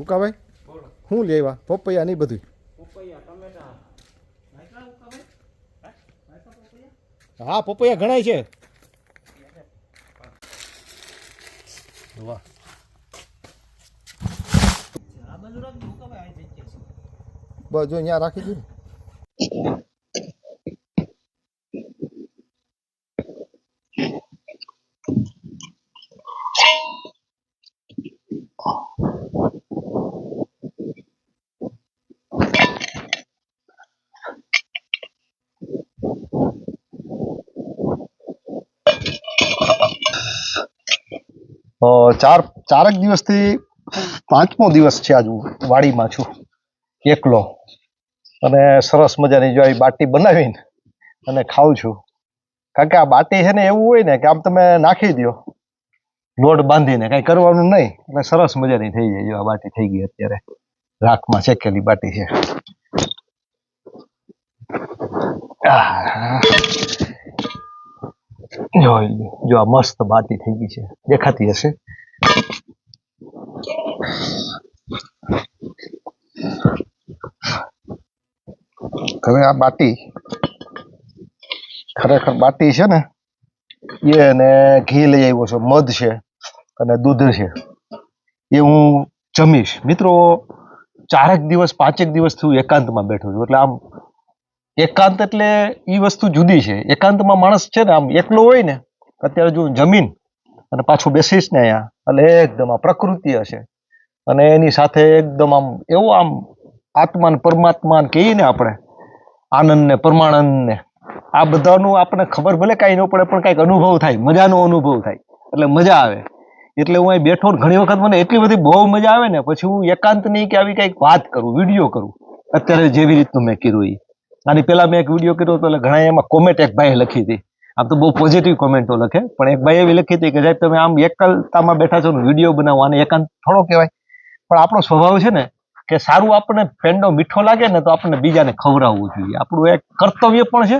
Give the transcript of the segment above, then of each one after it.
ઉકાભાઈ શું લેવા પપૈયા નહીં બધું હા પપૈયા ઘણાય છે. વાહ. બસ જો અહીંયા રાખી દઉં ચાર, ચારક દિવસથી પાંચમો દિવસ છે આજ વાડીમાં છું, એકલો. અને સરસ મજાની જો આવી બાટી બનાવીને અને ખાઉં છું. કારણ કે આ બાટી છે ને એવું હોય ને કે આમ તમે નાખી દો લોટ બાંધીને કઈ કરવાનું નહીં, એટલે સરસ મજાની થઈ જાય જો આ બાટી થઈ ગઈ અત્યારે. રાખમાં શેકેલી બાટી છે. જો આ મસ્ત બાટી થઈ ગઈ છે. દેખાતી હશે? હવે આ બાટી ખરેખર બાટી છે ને, એ અને ઘી લઈ આવ્યો છે, મધ છે અને દૂધ છે. એ હું જમીશ. મિત્રો, ચારેક દિવસ, પાંચેક દિવસથી હું એકાંતમાં બેઠો છું. એટલે આમ એકાંત એટલે એ વસ્તુ જુદી છે. એકાંતમાં માણસ છે ને આમ એકલો હોય ને, અત્યારે જો જમીન અને પાછું બેસીશ ને અહીંયા, એટલે એકદમ આ પ્રકૃતિ હશે. અને એની સાથે એકદમ આમ એવું આમ આત્મા ને પરમાત્મા કહીએ ને આપણે આનંદ ને પરમાનંદ ને આ બધાનું આપણને ખબર ભલે કાંઈ ન પડે, પણ કાંઈક અનુભવ થાય, મજાનો અનુભવ થાય, એટલે મજા આવે. એટલે હું અહીં બેઠો ઘણી વખત મને એટલી બધી બહુ મજા આવે ને, પછી હું એકાંત નહીં કે આવી કંઈક વાત કરું, વીડિયો કરું, અત્યારે જેવી રીતનું મેં કીધું એ આની પહેલા મેં એક વીડિયો કર્યો હતો એટલે ઘણા એમાં કોમેન્ટ એક ભાઈએ લખી હતી. આમ તો બહુ પોઝિટિવ કોમેન્ટો લખે. પણ એક ભાઈ એવી લખી હતી કે સાહેબ તમે આમ એકલતામાં બેઠા છો ને વીડિયો બનાવો અને એકાંત થોડો કહેવાય. પણ આપણો સ્વભાવ છે ને કે સારું આપણને પેંડો મીઠો લાગે ને તો આપણને બીજાને ખવડાવવું જોઈએ. આપણું એક કર્તવ્ય પણ છે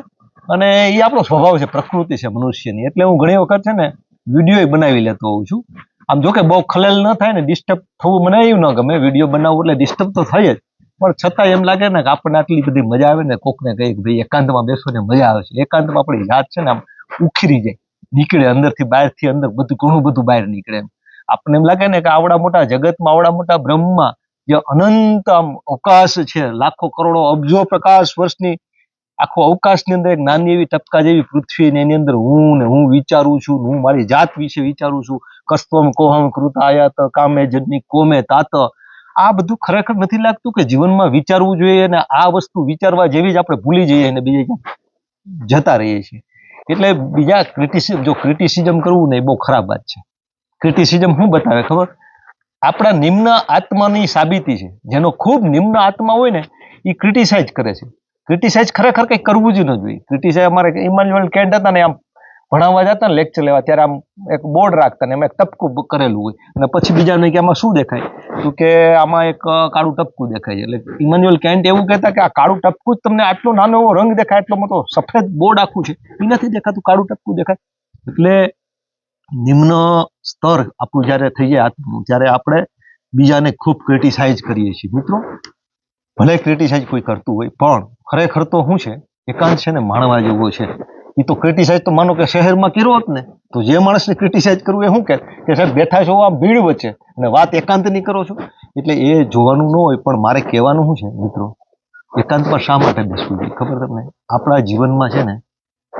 અને એ આપણો સ્વભાવ છે, પ્રકૃતિ છે, મનુષ્યની. એટલે હું ઘણી વખત છે ને વીડિયો બનાવી લેતો હોઉં છું. આમ જો કે બહુ ખલેલ ન થાય ને ડિસ્ટર્બ થવું મને એવું ન ગમે. વીડિયો બનાવવું એટલે ડિસ્ટર્બ તો થાય જ. પણ છતાં એમ લાગે ને કે આપણને આટલી બધી મજા આવે ને કોકને કહીએ કે ભાઈ એકાંતમાં બેસો ને મજા આવે છે. એકાંતમાં આપણી જાત છે ને આમ ઉખરી જાય. નીકળે અંદરથી, બહારથી અંદર બધું, ઘણું બધું બહાર નીકળે એમ. આપણને એમ લાગે ને કે આવડા મોટા જગતમાં, આવડા મોટા બ્રહ્મમાં જે અનંત આમ અવકાશ છે, લાખો કરોડો અબજો પ્રકાશ વર્ષની, આખો અવકાશની અંદર એક નાની એવી ટપકા જેવી પૃથ્વી ને એની અંદર હું ને હું વિચારું છું હું મારી જાત વિશે વિચારું છું. કસ્તમ કોહમ કૃત આયાત કામે જનની કોમે તાત આ બધું ખરેખર નથી લાગતું કે જીવનમાં વિચારવું જોઈએ અને આ વસ્તુ વિચારવા જેવી જ આપણે ભૂલી જઈએ અને બીજે જતા રહીએ છીએ. એટલે બીજા ક્રિટિસિઝમ જો ક્રિટિસિઝમ કરવું ને એ બહુ ખરાબ વાત છે. ક્રિટિસિઝમ શું બતાવે ખબર? આપણા નિમ્ન આત્માની સાબિતી છે. જેનો ખૂબ નિમ્ન આત્મા હોય ને, એ ક્રિટિસાઇઝ કરે છે. ક્રિટિસાઇઝ ખરેખર કંઈ કરવું જ ન જોઈએ. ક્રિટિસાઇઝ અમારે ઇમાન્યુઅલ કેન્ટ હતા ને આમ ભણાવવા જતા ને લેક્ચર લેવા, ત્યારે આમ એક બોર્ડ રાખતા ને એમાં એક ટપકું કરેલું હોય. અને પછી બીજાને કે આમાં શું દેખાય? તો કે આમાં એક કાળું ટપકું દેખાય એટલે ઇમાન્યુઅલ કેન્ટ એવું કહેતા કે આ કાળું ટપકું જ તમને આટલો નાનો એવો રંગ દેખાય એટલો મોટો સફેદ બોર્ડ આખું છે. એ નથી દેખાતું, કાળું ટપકું દેખાય. એટલે નિમ્ન સ્તર આપણું જ્યારે થઈ જાય આત્મનું, ત્યારે આપણે બીજાને ખૂબ ક્રિટિસાઇઝ કરીએ છીએ. મિત્રો, ભલે ક્રિટિસાઇઝ કોઈ કરતું હોય, પણ ખરેખર તો શું છે? એકાંત છે ને માણવા જેવો છે. એ તો ક્રિટિસાઇઝ તો માનો કે શહેરમાં કર્યો હોત ને, તો જે માણસને ક્રિટિસાઇઝ કરવું એ શું કે? સાહેબ, બેઠા છો આ ભીડ વચ્ચે અને વાત એકાંતની કરો છો. એટલે એ જોવાનું ન હોય, પણ મારે કહેવાનું શું છે મિત્રો? એકાંતમાં શા માટે બેસવું જોઈએ? ખબર તમને? આપણા જીવનમાં છે ને,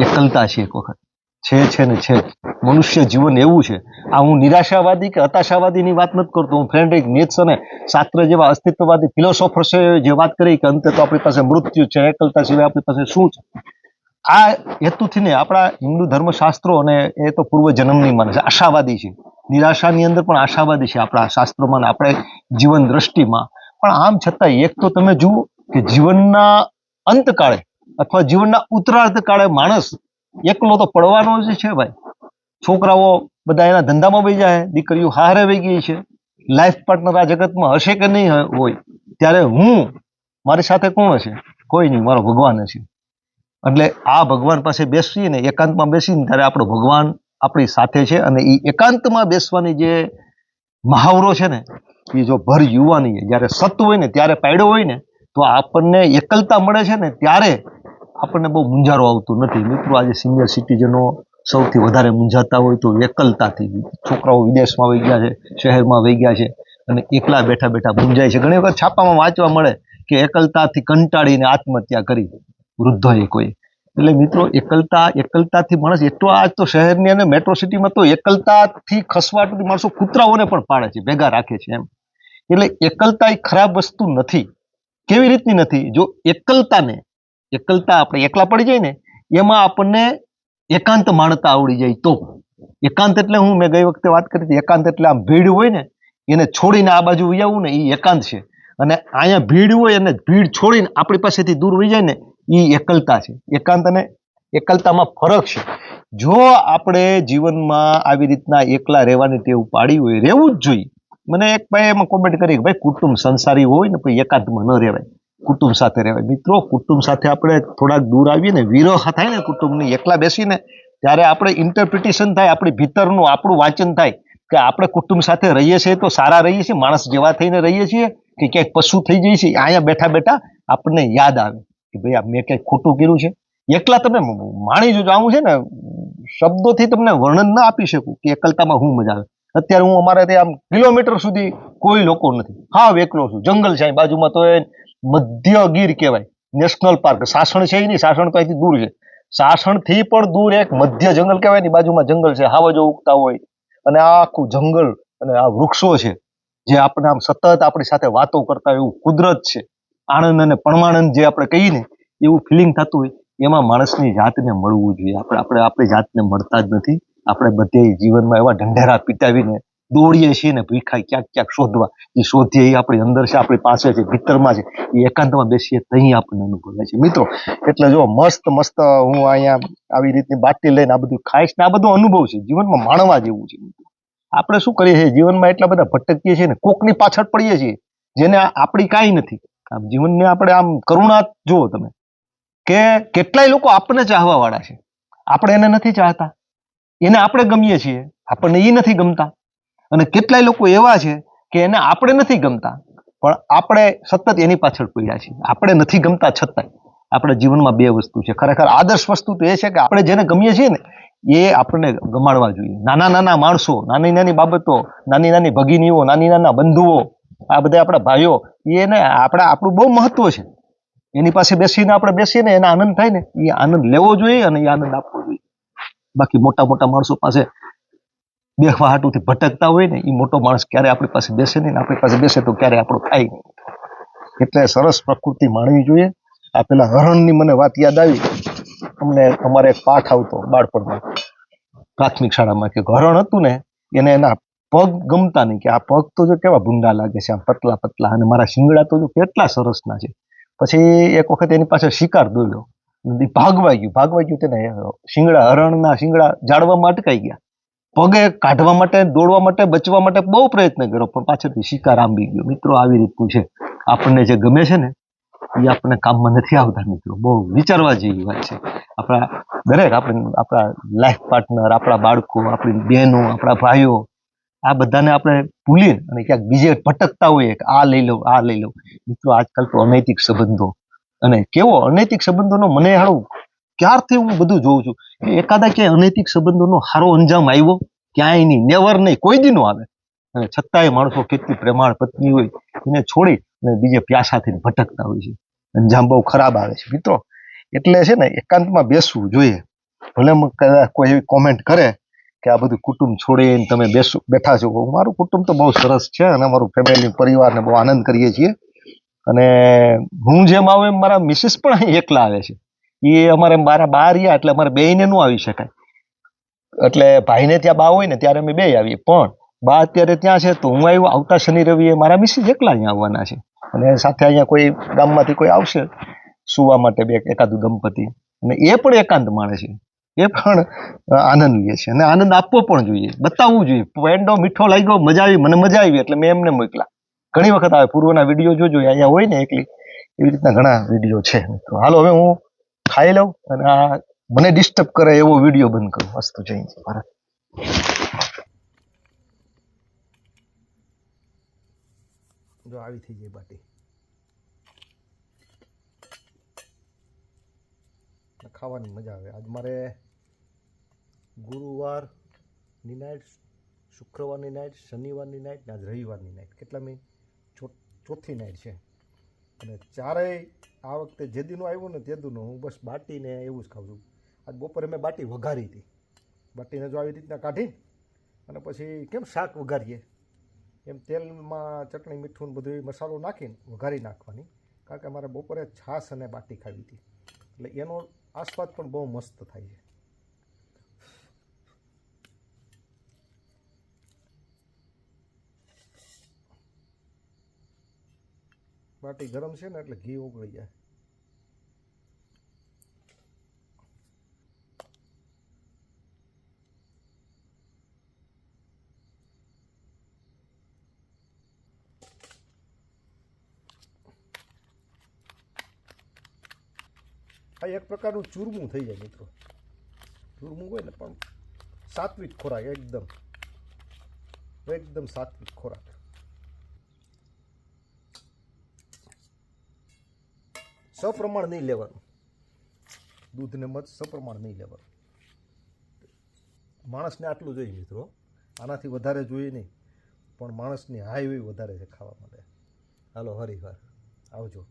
એકલતા છે એક વખત. છે છે ને છે મનુષ્ય જીવન એવું છે. આ હું નિરાશાવાદી કે હતાશાવાદીની વાત નથી કરતો. હું ફ્રેન્ડરિક નેત્સ અને શાસ્ત્ર જેવા અસ્તિત્વવાદી ફિલોસોફર્સે જે વાત કરી કે અંતે તો આપણી પાસે મૃત્યુ છે, એકલતા સિવાય આપણી પાસે શું છે? આ હેતુથી ને આપણા હિન્દુ ધર્મશાસ્ત્રો અને એ તો પૂર્વ જન્મની માને છે, આશાવાદી છે. નિરાશાની અંદર પણ આશાવાદી છે આપણા શાસ્ત્રોમાં આપણે જીવન દ્રષ્ટિમાં. પણ આમ છતાં એક તો તમે જુઓ કે જીવનના અંતકાળે અથવા જીવનના ઉત્તરાર્ધ કાળે માણસ એકલો તો પડવાનો જ છે ભાઈ. છોકરાઓ બધા એના ધંધામાં વહી જાય, દીકરીઓ હારે વહી ગઈ છે. લાઈફ પાર્ટનર આ જગતમાં હશે કે નહીં હોય, ત્યારે હું મારી સાથે કોણ હશે? કોઈ નહીં, મારો ભગવાન હશે. એટલે આ ભગવાન પાસે બેસીએ ને એકાંતમાં બેસીને ત્યારે આપણો ભગવાન આપણી સાથે છે અને એ એકાંતમાં બેસવાની જે મહાવરો છે ને એ જો ભર યુવાની જ્યારે સત હોય ને, ત્યારે પાડ્યો હોય ને, તો આપણને એકલતા મળે છે ને, ત્યારે આપણને બહુ મૂંઝારો આવતું નથી. મિત્રો, આજે સિનિયર સિટીઝનો સૌથી વધારે મૂંઝાતા હોય તો એકલતાથી. છોકરાઓ વિદેશમાં વહી ગયા છે, શહેરમાં વહી ગયા છે અને એકલા બેઠા બેઠા મૂંઝાય છે. ઘણી વખત છાપામાં વાંચવા મળે કે એકલતાથી કંટાળીને આત્મહત્યા કરી. વૃદ્ધોએ કોઈ. એટલે મિત્રો, એકલતા, એકલતાથી માણસ એટલો આજ તો શહેરની અને મેટ્રો સિટીમાં તો એકલતાથી ખસવાટથી માણસો કૂતરાઓને પણ પાડે છે, ભેગા રાખે છે એમ. એટલે એકલતા એ ખરાબ વસ્તુ નથી. કેવી રીતની નથી? જો એકલતાને, એકલતા આપણે એકલા પડી જાય ને, એમાં આપણને એકાંત માણતા આવડી જાય તો. એકાંત એટલે હું મેં ગઈ વખતે વાત કરી હતી, એકાંત એટલે આમ ભીડ હોય ને, એને છોડીને આ બાજુ આવવું ને એ એકાંત છે. અને અહીંયા ભીડ હોય અને ભીડ છોડીને આપણી પાસેથી દૂર વહી જાય ને એ એકલતા છે. એકાંત અને એકલતામાં ફરક છે. જો આપણે જીવનમાં આવી રીતના એકલા રહેવાની ટેવ પાડી હોય, રહેવું જ જોઈએ. મને એક ભાઈ એમાં કોમેન્ટ કરી કે, ભાઈ, કુટુંબ સંસારી હોય ને, પછી એકાંતમાં ન રહેવાય. કુટુંબ સાથે રહેવાય. મિત્રો, કુટુંબ સાથે આપણે થોડાક દૂર આવીએ ને, વિરહ થાય ને કુટુંબની, એકલા બેસીને, ત્યારે આપણે ઇન્ટરપ્રિટેશન થાય, આપણી ભીતરનું, આપણું વાંચન થાય કે આપણે કુટુંબ સાથે રહીએ છીએ તો સારા રહીએ છીએ, માણસ જેવા થઈને રહીએ છીએ કે ક્યાંક પશુ થઈ જઈએ છીએ, અહીંયા બેઠા બેઠા આપણને યાદ આવે. કે ભાઈ આ મેં ક્યાંય ખોટું કર્યું છે? એકલા તમે માણી જોજો આવું છે ને, શબ્દોથી તમને વર્ણન ના આપી શકું કે એકલતામાં હું મજા આવે. અત્યારે હું અમારે ત્યાં આમ કિલોમીટર સુધી કોઈ લોકો નથી. હા એકલો છું. જંગલ છે બાજુમાં તો એ મધ્ય ગીર કહેવાય. National park. સાસણ છે નહીં સાસણ અહીંથી દૂર છે. સાસણથી પણ દૂર એક મધ્ય જંગલ કહેવાય ને, બાજુમાં જંગલ છે. હાવજો ઉગતા હોય. અને આ આખું જંગલ અને આ વૃક્ષો છે, જે આપણે આમ સતત આપણી સાથે વાતો કરતા એવું કુદરત છે. આનંદ અને પરમાણંદ જે આપણે કહીએ ને, એવું ફિલિંગ થતું હોય, એમાં માણસની જાતને મળવું જોઈએ. આપણે આપણે, આપણી જાતને મળતા જ નથી. આપણે બધે જીવનમાં એવા ઢંઢેરા પીટાવીને દોડીએ છીએ ને, ભીખાય ક્યાંક ક્યાંક શોધવા. એ શોધીએ, એ આપણી અંદર છે, આપણી પાસે છે, ભીતરમાં છે. એ એકાંતમાં બેસીએ તહી આપણને અનુભવે છે. મિત્રો, એટલે જો મસ્ત મસ્ત હું અહીંયા આવી રીતની બાટલી લઈને આ બધું ખાઈશ ને આ બધો અનુભવ છે. જીવનમાં માણવા જેવું છે. મિત્રો આપણે શું કરીએ છીએ? જીવનમાં એટલા બધા ભટકીએ છીએ ને, કોકની પાછળ પડીએ છીએ, જેને આપણી કાંઈ નથી. આમ જીવનને આપણે આમ કરુણા જુઓ તમે, કે કેટલાય લોકો આપણને ચાહવા વાળા છે. આપણે એને નથી ચાહતા. એને આપણે ગમીએ છીએ. આપણને એ નથી ગમતા. અને કેટલાય લોકો એવા છે કે એને આપણે નથી ગમતા. પણ આપણે સતત એની પાછળ પડ્યા છીએ. આપણે નથી ગમતા છતાંય. આપણા જીવનમાં બે વસ્તુ છે. ખરેખર આદર્શ વસ્તુ તો એ છે કે આપણે જેને ગમીએ છીએ ને, એ આપણને ગમાડવા જોઈએ. નાના નાના માણસો, નાની નાની બાબતો, નાની નાની ભગીનીઓ, નાની નાના બંધુઓ આ બધા આપણા ભાઈઓ એને આપણા, આપણું બહુ મહત્વ છે. એની પાસે બેસીને આપણે બેસીએ ને એના આનંદ થાય ને એ આનંદ લેવો જોઈએ અને એ આનંદ આપવો જોઈએ. બાકી મોટા મોટા માણસો પાસે બેહવા હાટુથી ભટકતા હોય ને એ મોટો માણસ ક્યારે આપણી પાસે બેસે નહીં આપણી પાસે બેસે તો ક્યારે આપણું થાય નહીં. એટલે સરસ પ્રકૃતિ માણવી જોઈએ. આ પેલા હરણની મને વાત યાદ આવી. અમને અમારે એક પાઠ આવતો બાળપણમાં. પ્રાથમિક શાળામાં કે હરણ હતું ને, એને એના પગ ગમતા નહીં કે આ પગ તો જો કેવા ભૂંડા લાગે છે, આમ પતલા પતલા અને મારા શિંગડા તો જો કેટલા સરસના છે. પછી એક વખત એની પાસે શિકાર દોડ્યો ભાગવા ગયું ભાગવા ગયું તેને શિંગડા, હરણના શિંગડા જાળવામાં અટકાઈ ગયા. પગે કાઢવા માટે, દોડવા માટે, બચવા માટે બહુ પ્રયત્ન કર્યો, પણ પાછળથી શિકાર આંબી ગયો. મિત્રો, આવી રીતનું છે. આપણને જે ગમે છે ને, એ આપણને કામમાં નથી આવતા, મિત્રો. બહુ વિચારવા જેવી વાત છે. આપણા દરેક આપણે, આપણા લાઈફ પાર્ટનર આપણા બાળકો, આપણી બહેનો, આપણા ભાઈઓ આ બધાને આપણે ભૂલી અને ક્યાંક બીજે ભટકતા હોઈએ કે આ લઈ લઉં, આ લઈ લઉં. મિત્રો, આજકાલ તો અનૈતિક સંબંધો અને કેવો અનૈતિક સંબંધોનો મને હારું ક્યારથી હું બધું જોઉં છું કે એકાદા ક્યાંય અનૈતિક સંબંધોનો સારો અંજામ આવ્યો? ક્યાંય નહીં નેવર નહીં, કોઈ દી આવે. અને છતાંય માણસો કેટલી પ્રેમાળ પત્ની હોય, એને છોડી અને બીજે પ્યાસાથી ભટકતા હોય છે. અંજામ બહુ ખરાબ આવે છે. મિત્રો, એટલે છે ને, એકાંતમાં બેસવું જોઈએ. ભલે કોઈ એવી કોમેન્ટ કરે કે આ બધું કુટુંબ છોડીને તમે બેસો, બેઠા છો. મારું કુટુંબ તો બહુ સરસ છે અને અમારું ફેમિલી પરિવારને બહુ આનંદ કરીએ છીએ. અને હું જેમ આવું એમ મારા મિસિસ પણ અહીં એકલા આવે છે. એ અમારે મારા બા રહ્યા એટલે અમારે બેયને ન આવી શકાય. એટલે ભાઈને ત્યાં બા હોય ને ત્યારે અમે બે આવીએ. પણ બા અત્યારે ત્યાં છે તો હું આવ્યો, આવતા શનિ રવિએ મારા મિસિસ એકલા અહીંયા આવવાના છે. અને સાથે અહીંયા કોઈ ગામમાંથી કોઈ આવશે, સુવા માટે બે એકાદું દંપતી. અને એ પણ એકાંત માણે છે. એ પણ આનંદ લે છે. અને આનંદ આપવો પણ જોઈએ. બતાવવું જોઈએ. પેંડો મીઠો લાગ્યો, મજા આવી, મને મજા આવી, એટલે મેં એમને મોકલા. ઘણી વખત આવે પૂર્વના વીડિયો જોજો અહીંયા હોય ને એકલી. એવી રીતના ઘણા વીડિયો છે તો હાલો, હવે હું ખાઈ લઉં અને આ મને ડિસ્ટર્બ કરે એવો વીડિયો બંધ કરું. વસ્તુ જઈ ભારત. જો આવી થઈ જાય બાટી. ખાવાની મજા આવે. આજ મારે ગુરુવારની નાઇટ શુક્રવારની નાઇટ શનિવારની નાઇટ ને આજ રવિવારની નાઇટ કેટલા મેં? ચોથી નાઇટ છે. અને ચારેય આ વખતે જે દીનું આવ્યું ને તે દીનું હું બસ બાટીને એવું જ ખાઉં છું. આજ બપોરે મેં બાટી વઘારી હતી. બાટીને જો આવી રીતના કાઢી અને પછી કેમ શાક વઘારીએ? એમ તેલમાં ચટણી, મીઠું બધું મસાલો નાખીને વઘારી નાખવાની. કારણ કે મારે બપોરે છાશ અને બાટી ખાવી હતી. એટલે એનો આસ્વાદ પણ બહુ મસ્ત થાય છે. બાટી ગરમ છે ને એટલે ઘી ઓગળી જાય. આ એક પ્રકારનું ચૂરમું થઈ જાય મિત્રો. ચૂરમું હોય ને પણ સાત્વિક ખોરાક એકદમ એકદમ સાત્વિક ખોરાક. સપ્રમાણ નહીં લેવાનું. દૂધને મત સપ્રમાણ નહીં લેવાનું. માણસને આટલું જોઈએ મિત્રો. આનાથી વધારે જોઈએ નહીં. પણ માણસની હાઈવે વધારે છે ખાવા માટે. હાલો હરિવાર આવજો.